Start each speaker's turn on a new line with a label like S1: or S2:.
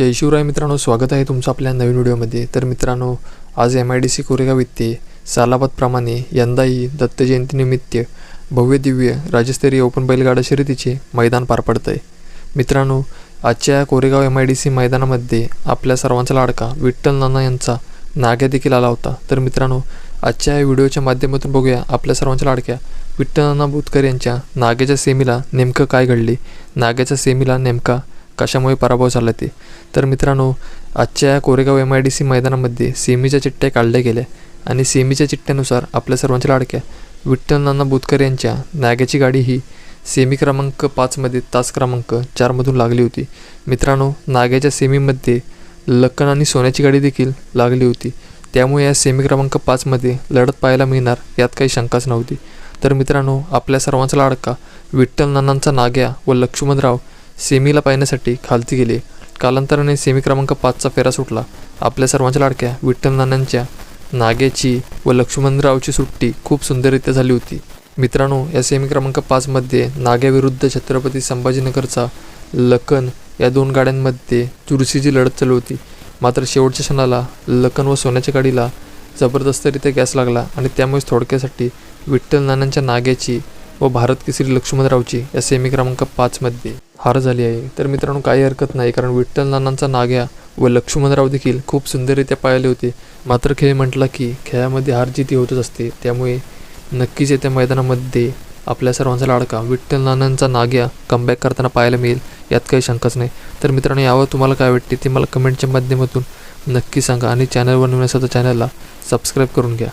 S1: जय शिवराय मित्रांनो स्वागत आहे तुमचं आपल्या नवीन व्हिडिओमध्ये. तर मित्रांनो आज M I D C Koregaon येथे सालाबादप्रमाणे यंदाही दत्त जयंतीनिमित्त भव्य दिव्य राज्यस्तरीय ओपन बैलगाडा शर्यतीचे मैदान पार पडतं आहे मित्रांनो आजच्या या Koregaon M I D C मैदानामध्ये आपल्या सर्वांचा लाडका विठ्ठल नाना यांचा नाग्या देखील आला होता. तर मित्रांनो आजच्या या व्हिडिओच्या माध्यमातून बघूया आपल्या सर्वांच्या लाडक्या विठ्ठल नाना बुतकर यांच्या नाग्याच्या सेमीला नेमकं काय घडले? नाग्याच्या सेमीला नेमका कशामुळे पराभव झाला ते? तर मित्रांनो आजच्या या Koregaon M I D C मैदानामध्ये सेमीच्या चिठ्ठ्या काढल्या गेल्या आणि सेमीच्या चिठ्ठ्यानुसार आपल्या सर्वांच्या लाडक्या विठ्ठल नाना बुतकर यांच्या नाग्याची गाडी ही सेमी क्रमांक पाचमध्ये तास क्रमांक चारमधून लागली होती. मित्रांनो नाग्याच्या सेमीमध्ये लक्कन आणि सोन्याची गाडी देखील लागली होती. त्यामुळे या सेमी क्रमांक पाचमध्ये लढत पाहायला मिळणार यात काही शंकाच नव्हती. तर मित्रांनो आपल्या सर्वांचा लाडका विठ्ठल नानांचा नाग्या व लक्ष्मणराव सेमीला पाहण्यासाठी खालती गेले. कालांतराने सेमी क्रमांक पाचचा फेरा सुटला. आपल्या सर्वांच्या लाडक्या विठ्ठल नानांच्या नाग्याची व लक्ष्मणरावची सुट्टी खूप सुंदररित्या झाली होती. मित्रांनो या सेमी क्रमांक पाचमध्ये नाग्याविरुद्ध छत्रपती संभाजीनगरचा लखन या दोन गाड्यांमध्ये चुरशीची लढत चालू होती. मात्र शेवटच्या क्षणाला लखन व सोन्याच्या गाडीला जबरदस्तरित्या गॅस लागला आणि त्यामुळेच थोडक्यासाठी विठ्ठल नानांच्या नाग्याची व भारत केसरी लक्ष्मणरावची या सेमी क्रमांक पाचमध्ये हार झाली आहे. तर मित्रांनो काही हरकत नाही कारण विठ्ठल नानांचा नाग्या व लक्ष्मणराव देखील खूप सुंदररित्या पाळले होते. मात्र खेळ म्हटला की खेळामध्ये हार जिती होतच असते. त्यामुळे नक्कीच येत्या मैदानामध्ये आपल्या सर्वांचा लाडका विठ्ठल नानांचा नाग्या कमबॅक करताना पाहायला मिळेल. यात काही शंकाच नाही. तर मित्रांनो यावर तुम्हाला काय वाटते ते मला कमेंटच्या माध्यमातून नक्की सांगा आणि चॅनलवर नवीन असेल तर चॅनलला सबस्क्राईब करून घ्या.